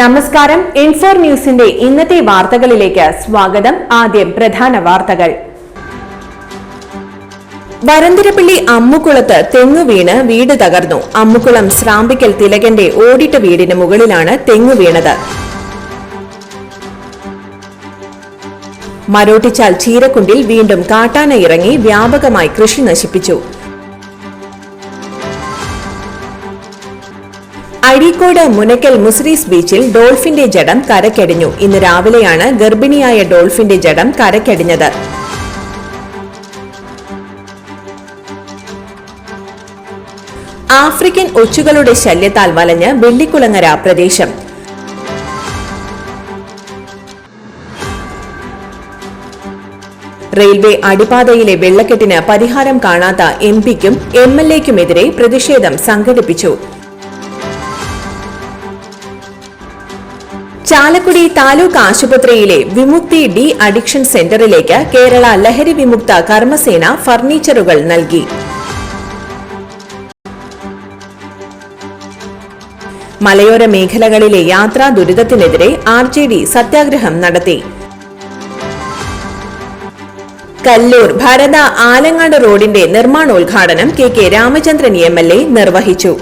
നമസ്കാരം. ഇൻഫോർ ന്യൂസിന്റെ ഇന്നത്തെ വാർത്തകളിലേക്ക് സ്വാഗതം. ആദ്യം പ്രധാന വാർത്തകൾ. വരന്തരപ്പള്ളി അമ്മുക്കുളത്ത് തെങ്ങുവീണ് വീട് തകർന്നു. അമ്മുക്കുളം ശ്രാമ്പിക്കൽ തിലകന്റെ ഓടിട്ട വീടിന് മുകളിലാണ് തെങ്ങുവീണത് മരോട്ടിച്ചാൽ ചീരക്കുണ്ടിൽ വീണ്ടും കാട്ടാന ഇറങ്ങി വ്യാപകമായി കൃഷി നശിപ്പിച്ചു. അഴീക്കോട് മുനക്കൽ മുസ്രീസ് ബീച്ചിൽ ഡോൾഫിന്റെ ജഡം കരക്കടിഞ്ഞു. ഇന്ന് രാവിലെയാണ് ഗർഭിണിയായ ഡോൾഫിന്റെ ജഡം കരക്കടിഞ്ഞത്. ആഫ്രിക്കൻ ഒച്ചുകളുടെ ശല്യത്താൽ വലഞ്ഞ് വെള്ളിക്കുളങ്ങര പ്രദേശം. റെയിൽവേ അടിപാതയിലെ വെള്ളക്കെട്ടിന് പരിഹാരം കാണാത്ത എം പിക്കും എം എൽ എക്കുമെതിരെ പ്രതിഷേധം സംഘടിപ്പിച്ചു. ചാലക്കുടി താലൂക്ക് ആശുപത്രിയിലെ വിമുക്തി ഡി അഡിക്ഷൻ സെന്ററിലേക്ക് കേരള ലഹരി വിമുക്ത കർമ്മസേന ഫർണിച്ചറുകൾ നൽകി. മലയോര മേഖലകളിലെ യാത്രാ ദുരിതത്തിനെതിരെ ആർ ജെ ഡി സത്യാഗ്രഹം നടത്തി. കല്ലൂർ ഭരത ആലങ്ങാട് റോഡിന്റെ നിർമ്മാണോദ്ഘാടനം K K Ramachandran M L A നിർവഹിച്ചു.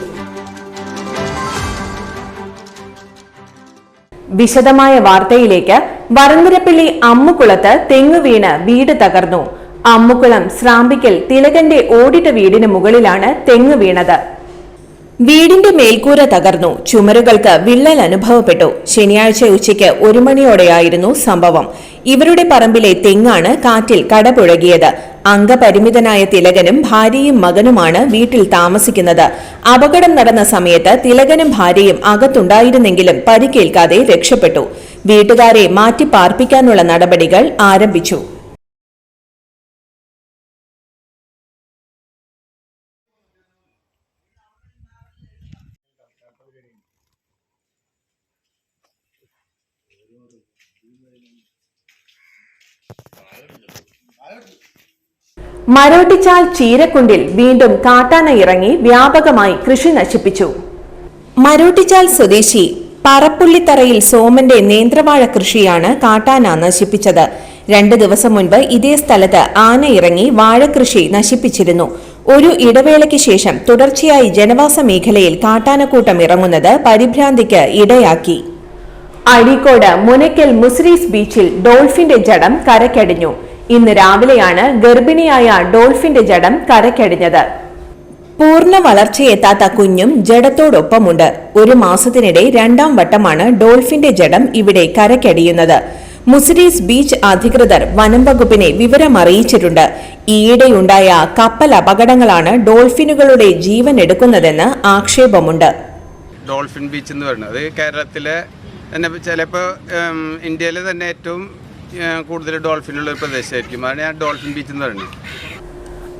വിശദമായ വാർത്തയിലേക്ക് വരന്തിരപ്പിള്ളി അമ്മുകുളത്ത് തെങ്ങു വീണ് വീട് തകർന്നു. അമ്മുകുളം ശ്രാമ്പിക്കൽ തിലകന്റെ ഓടിട്ട വീടിന് മുകളിലാണ് തെങ്ങ് വീണത്. വീടിന്റെ മേൽക്കൂര തകർന്നു. ചുമരുകൾക്ക് വിള്ളൽ അനുഭവപ്പെട്ടു. ശനിയാഴ്ച ഉച്ചയ്ക്ക് ഒരു മണിയോടെയായിരുന്നു സംഭവം. ഇവരുടെ പറമ്പിലെ തെങ്ങാണ് കാറ്റിൽ കടപുഴകിയത്. അംഗപരിമിതനായ തിലകനും ഭാര്യയും മകനുമാണ് വീട്ടിൽ താമസിക്കുന്നത്. അപകടം നടന്ന സമയത്ത് തിലകനും ഭാര്യയും അകത്തുണ്ടായിരുന്നെങ്കിലും പരിക്കേൽക്കാതെ രക്ഷപ്പെട്ടു. വീട്ടുകാരെ മാറ്റി പാർപ്പിക്കാനുള്ള നടപടികൾ ആരംഭിച്ചു. മരോട്ടിച്ചാൽ ചീരക്കുണ്ടിൽ വീണ്ടും കാട്ടാന ഇറങ്ങി വ്യാപകമായി കൃഷി നശിപ്പിച്ചു. മരോട്ടിച്ചാൽ സ്വദേശി പറപ്പുള്ളിത്തറയിൽ സോമന്റെ നേന്ത്രവാഴ കൃഷിയാണ് കാട്ടാന നശിപ്പിച്ചത്. രണ്ട് ദിവസം മുൻപ് ഇതേ സ്ഥലത്ത് ആന ഇറങ്ങി വാഴകൃഷി നശിപ്പിച്ചിരുന്നു. ഒരു ഇടവേളയ്ക്ക് ശേഷം തുടർച്ചയായി ജനവാസ മേഖലയിൽ കാട്ടാനക്കൂട്ടം ഇറങ്ങുന്നത് പരിഭ്രാന്തിക്ക് ഇടയാക്കി. അഴീക്കോട് മുനയ്ക്കൽ മുസ്രീസ് ബീച്ചിൽ ഡോൾഫിന്റെ ജഡം കരക്കടിഞ്ഞു. ഇന്ന് രാവിലെയാണ് ഗർഭിണിയായ ഡോൾഫിന്റെ ജഡം കരക്കടിഞ്ഞത്. പൂർണ വളർച്ചയെത്താത്ത കുഞ്ഞും ജഡത്തോടൊപ്പമുണ്ട്. ഒരു മാസത്തിനിടെ രണ്ടാം വട്ടമാണ് ഡോൾഫിന്റെ ജഡം ഇവിടെ കരക്കടിയുന്നത്. മുസ്രീസ് ബീച്ച് അധികൃതർ വനം വകുപ്പിനെ വിവരമറിയിച്ചിട്ടുണ്ട്. ഈയിടെയുണ്ടായ കപ്പൽ അപകടങ്ങളാണ് ഡോൾഫിനുകളുടെ ജീവൻ എടുക്കുന്നതെന്ന് ആക്ഷേപമുണ്ട്. ഡോൾഫിൻ ബീച്ച് എന്ന് പറയുന്നത് കേരളത്തിലെ തന്നെ ചിലപ്പോൾ ഇന്ത്യയിലെ തന്നെ ഏറ്റവും കൂടുതൽ ഡോൾഫിനുള്ള ഒരു പ്രദേശമായിരിക്കും. അതാണ് ഞാൻ ഡോൾഫിൻ ബീച്ച് എന്ന് പറയുന്നത്.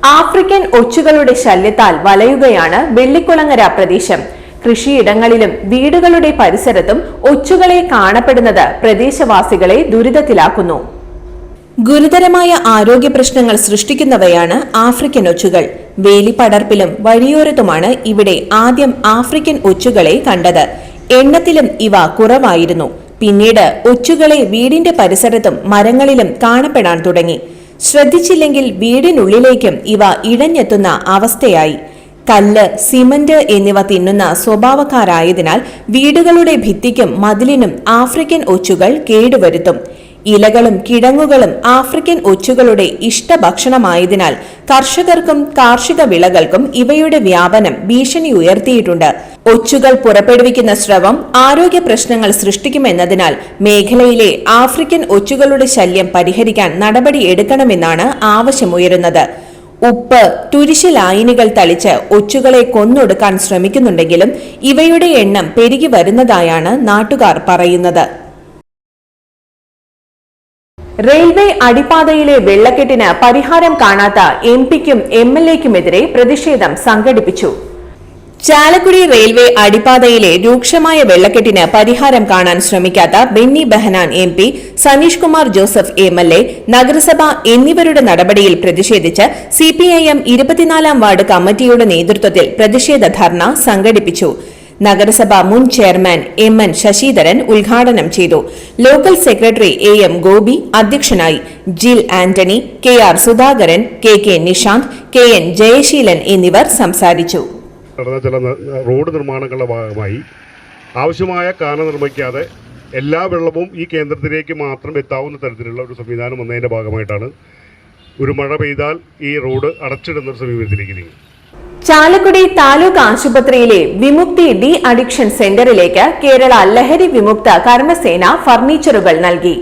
ആഫ്രിക്കൻ ഒച്ചുകളുടെ ശല്യത്താൽ വലയുകയാണ് വെള്ളിക്കുളങ്ങര പ്രദേശം. കൃഷിയിടങ്ങളിലും വീടുകളുടെ പരിസരത്തും ഒച്ചുകളെ കാണപ്പെടുന്നത് പ്രദേശവാസികളെ ദുരിതത്തിലാക്കുന്നു. ഗുരുതരമായ ആരോഗ്യ പ്രശ്നങ്ങൾ സൃഷ്ടിക്കുന്നവയാണ് ആഫ്രിക്കൻ ഒച്ചുകൾ. വേലിപ്പടർപ്പിലും വഴിയോരത്തുമാണ് ഇവിടെ ആദ്യം ആഫ്രിക്കൻ ഒച്ചുകളെ കണ്ടത്. എണ്ണത്തിലും ഇവ കുറവായിരുന്നു. പിന്നീട് ഒച്ചുകളെ വീടിന്റെ പരിസരത്തും മരങ്ങളിലും കാണപ്പെടാൻ തുടങ്ങി. ശ്രദ്ധിച്ചില്ലെങ്കിൽ വീടിനുള്ളിലേക്കും ഇവ ഇഴഞ്ഞെത്തുന്ന അവസ്ഥയായി. കല്ല് സിമന്റ് എന്നിവ തിന്നുന്ന സ്വഭാവക്കാരായതിനാൽ വീടുകളുടെ ഭിത്തിക്കും മതിലിനും ആഫ്രിക്കൻ ഒച്ചുകൾ കേടുവരുത്തും. ഇലകളും കിഴങ്ങുകളും ആഫ്രിക്കൻ ഒച്ചുകളുടെ ഇഷ്ടഭക്ഷണമായതിനാൽ കർഷകർക്കും കാർഷിക വിളകൾക്കും ഇവയുടെ വ്യാപനം ഭീഷണി ഉയർത്തിയിട്ടുണ്ട്. ഒച്ചുകൾ പുറപ്പെടുവിക്കുന്ന സ്രവം ആരോഗ്യ പ്രശ്നങ്ങൾ സൃഷ്ടിക്കുമെന്നതിനാൽ മേഖലയിലെ ആഫ്രിക്കൻ ഒച്ചുകളുടെ ശല്യം പരിഹരിക്കാൻ നടപടി എടുക്കണമെന്നാണ് ആവശ്യമുയരുന്നത്. ഉപ്പ് തുരിശ് ലായനികൾ തളിച്ച് ഒച്ചുകളെ കൊന്നൊടുക്കാൻ ശ്രമിക്കുന്നുണ്ടെങ്കിലും ഇവയുടെ എണ്ണം പെരുകി വരുന്നതായാണ് നാട്ടുകാർ പറയുന്നത്. റെയിൽവേ അടിപ്പാതയിലെ വെള്ളക്കെട്ടിന് പരിഹാരം കാണാത്ത എം പിക്കും എം എൽ എക്കുമെതിരെ പ്രതിഷേധം സംഘടിപ്പിച്ചു. ചാലക്കുടി റെയിൽവേ അടിപ്പാതയിലെ രൂക്ഷമായ വെള്ളക്കെട്ടിന് പരിഹാരം കാണാൻ ശ്രമിക്കാത്ത Benny Behanan M P Saneesh Kumar Joseph M L A നഗരസഭ എന്നിവരുടെ നടപടിയിൽ പ്രതിഷേധിച്ച് സിപിഐഎം ഇരുപത്തിനാലാം വാർഡ് കമ്മിറ്റിയുടെ നേതൃത്വത്തിൽ പ്രതിഷേധ ധർണ സംഘടിപ്പിച്ചു. നഗരസഭ മുൻ ചെയർമാൻ എം എൻ ശശിധരൻ ഉദ്ഘാടനം ചെയ്തു. Local secretary A M Gopi അധ്യക്ഷനായി Jil Antony K R Sudhakaran K K Nishanth K N Jayaseelan എന്നിവർ സംസാരിച്ചു. റോഡ് നിർമ്മാണങ്ങളുടെ ഭാഗമായി ആവശ്യമായ കാന നിർമ്മിക്കാതെ എല്ലാ വെള്ളവും ഈ കേന്ദ്രത്തിലേക്ക് മാത്രം എത്താവുന്ന തരത്തിലുള്ള ഒരു സംവിധാനം വന്നതിന്റെ ഭാഗമായിട്ടാണ് ഒരു മഴ പെയ്താൽ ഈ റോഡ് അടച്ചിടുന്ന ഒരു സമീപനത്തിലേക്ക് നീങ്ങി ചാലക്കുടി താലൂക്ക് ആശുപത്രിയിലെ വിമുക്തി ഡി അഡിക്ഷൻ സെന്ററിലേക്ക് കേരള ലഹരി വിമുക്ത കർമ്മസേന ഫർണിച്ചറുകൾ നൽകി.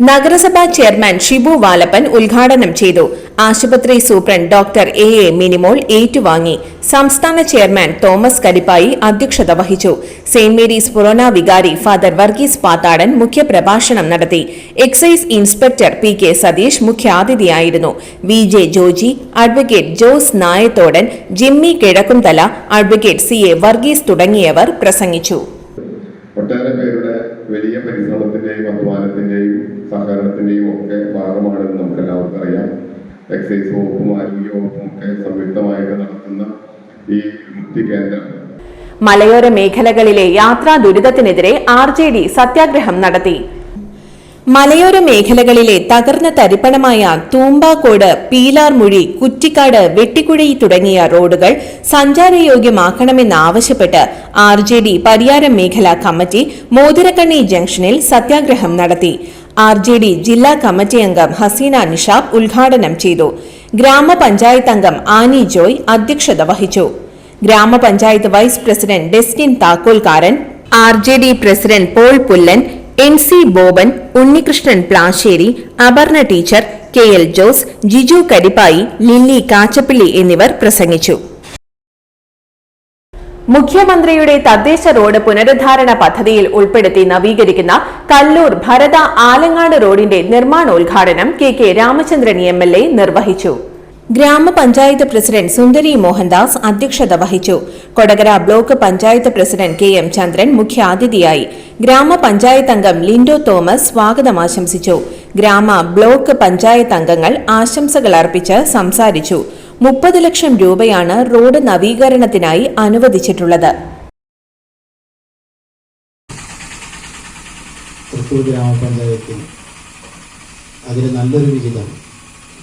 നഗരസഭാ ചെയർമാൻ ഷിബു വാലപ്പൻ ഉദ്ഘാടനം ചെയ്തു. ആശുപത്രി superintendent doctor A A Minimol ഏറ്റുവാങ്ങി. സംസ്ഥാന ചെയർമാൻ തോമസ് കരിപ്പായി അധ്യക്ഷത വഹിച്ചു. സെന്റ് മേരീസ് പുറോന വികാരി ഫാദർ വർഗീസ് പാത്താടൻ മുഖ്യപ്രഭാഷണം നടത്തി. Excise inspector P K Satheesh മുഖ്യാതിഥിയായിരുന്നു. V J Joji advocate Jose Nayathodan Jimmy Kizhakkumthala advocate C A Varghese തുടങ്ങിയവർ പ്രസംഗിച്ചു. ഒട്ടേറെ വലിയ പരിശ്രമത്തിന്റെയും അധ്വാനത്തിന്റെയും സഹകരണത്തിന്റെയും ഒക്കെ ഭാഗമാണെന്ന് നമുക്ക് എല്ലാവർക്കും അറിയാം. എക്സൈസ് വകുപ്പും ആരോഗ്യ വകുപ്പും ഒക്കെ സംയുക്തമായിട്ട് നടത്തുന്ന ഈ മുക്തി കേന്ദ്രം. മലയോര മേഖലകളിലെ യാത്രാ ദുരിതത്തിനെതിരെ ആർ ജെ ഡി സത്യാഗ്രഹം നടത്തി. മലയോര മേഖലകളിലെ തകർന്ന തരിപ്പണമായ തൂമ്പാക്കോട് പീലാർമുഴി കുറ്റിക്കാട് വെട്ടിക്കുഴി തുടങ്ങിയ റോഡുകൾ സഞ്ചാരയോഗ്യമാക്കണമെന്നാവശ്യപ്പെട്ട് ആർ ജെ ഡി പരിയാരം മേഖലാ കമ്മിറ്റി മോതിരക്കണ്ണി ജംഗ്ഷനിൽ സത്യാഗ്രഹം നടത്തി. ആർ ജെ ഡി ജില്ലാ കമ്മിറ്റി അംഗം ഹസീന നിഷാബ് ഉദ്ഘാടനം ചെയ്തു. ഗ്രാമപഞ്ചായത്ത് അംഗം ആനി ജോയ് അധ്യക്ഷത വഹിച്ചു. ഗ്രാമപഞ്ചായത്ത് vice president Destin Thakkolkkaran R J D president Paul Pullan N C Boban Unnikrishnan Plassery Aparna teacher K L Jose Jiju Karippayi Lilly Kachappilly എന്നിവർ പ്രസംഗിച്ചു. മുഖ്യമന്ത്രിയുടെ തദ്ദേശ റോഡ് പുനരുദ്ധാരണ പദ്ധതിയിൽ ഉൾപ്പെടുത്തി നവീകരിക്കുന്ന കല്ലൂർ ഭരത ആലങ്ങാട് റോഡിന്റെ നിർമ്മാണോദ്ഘാടനം K K Ramachandran M L A നിർവഹിച്ചു. ഗ്രാമപഞ്ചായത്ത് പ്രസിഡന്റ് സുന്ദരി മോഹൻദാസ് അധ്യക്ഷത വഹിച്ചു. Kodakara block panchayat president K M Chandran മുഖ്യാതിഥിയായി. ഗ്രാമപഞ്ചായത്ത് അംഗം ലിൻഡോ തോമസ് സ്വാഗതം ആശംസിച്ചു. ഗ്രാമ ബ്ലോക്ക് പഞ്ചായത്ത് അംഗങ്ങൾ ആശംസകൾ അർപ്പിച്ച് സംസാരിച്ചു. മുപ്പത് ലക്ഷം രൂപയാണ് റോഡ് നവീകരണത്തിനായി അനുവദിച്ചിട്ടുള്ളത്. ഗ്രാമപഞ്ചായത്തിൽ അതിൽ നല്ലൊരു വിഹിതം.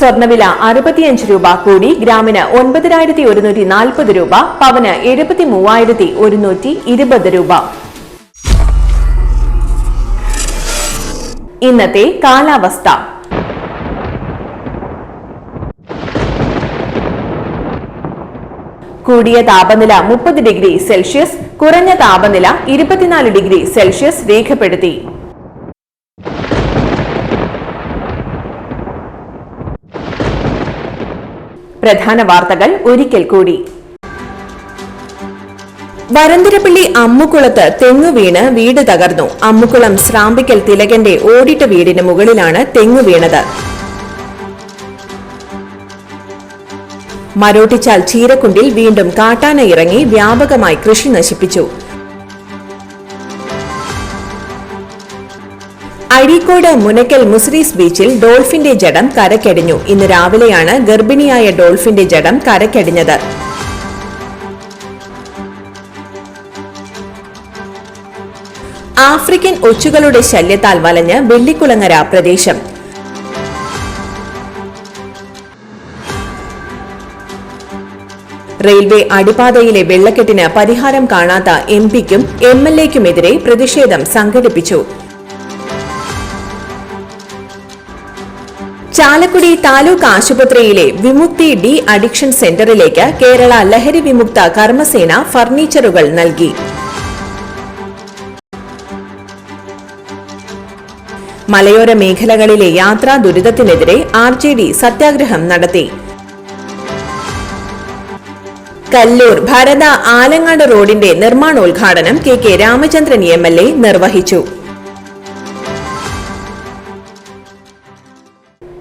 സ്വർണവില അറുപത്തിയഞ്ച് രൂപ കൂടി ഗ്രാമിന് ഒൻപതിനായിരത്തി ഒരുന്നൂറ്റി നാൽപ്പത് രൂപ പവന് എഴുപത്തി മൂവായിരത്തി ഒരുന്നൂറ്റി ഇരുപത് രൂപ. ഇന്നത്തെ കാലാവസ്ഥ. കൂടിയ താപനില മുപ്പത് ഡിഗ്രി സെൽഷ്യസ് കുറഞ്ഞ താപനില ഇരുപത്തിനാല് ഡിഗ്രി സെൽഷ്യസ് രേഖപ്പെടുത്തി. പ്രധാന വാർത്തകൾ ഒരിക്കൽ കൂടി. വരന്തിരപ്പള്ളി അമ്മുക്കുളത്ത് തെങ്ങ് വീണ് വീട് തകർന്നു. അമ്മുക്കുളം ശ്രാമ്പിക്കൽ തിലകന്റെ ഓടിട്ട വീടിന് മുകളിലാണ് തെങ്ങ് വീണത്. മരോട്ടിച്ചാൽ ചീരക്കുണ്ടിൽ വീണ്ടും കാട്ടാന ഇറങ്ങി വ്യാപകമായി കൃഷി നശിപ്പിച്ചു. അഴീക്കോട് മുനക്കൽ മുസ്രീസ് ബീച്ചിൽ ഡോൾഫിന്റെ ജഡം കരക്കടിഞ്ഞു. ഇന്ന് രാവിലെയാണ് ഗർഭിണിയായ ഡോൾഫിന്റെ ജഡം കരക്കടിഞ്ഞത്. ആഫ്രിക്കൻ ഒച്ചുകളുടെ ശല്യത്താൽ വലഞ്ഞ് വെള്ളിക്കുളങ്ങര പ്രദേശം. റെയിൽവേ അടിപാതയിലെ വെള്ളക്കെട്ടിന് പരിഹാരം കാണാത്ത എംപിക്കും എം എൽ എക്കുമെതിരെ പ്രതിഷേധം സംഘടിപ്പിച്ചു. ചാലക്കുടി താലൂക്ക് ആശുപത്രിയിലെ വിമുക്തി ഡി അഡിക്ഷൻ സെന്ററിലേക്ക് കേരള ലഹരി വിമുക്ത കർമ്മസേന ഫർണിച്ചറുകൾ നൽകി. മലയോര മേഖലകളിലെ യാത്രാ ദുരിതത്തിനെതിരെ ആർ ജെ ഡി സത്യാഗ്രഹം നടത്തി. കല്ലൂർ ഭരത ആലങ്ങാട് റോഡിന്റെ നിർമ്മാണോദ്ഘാടനം K K Ramachandran M L A നിർവഹിച്ചു.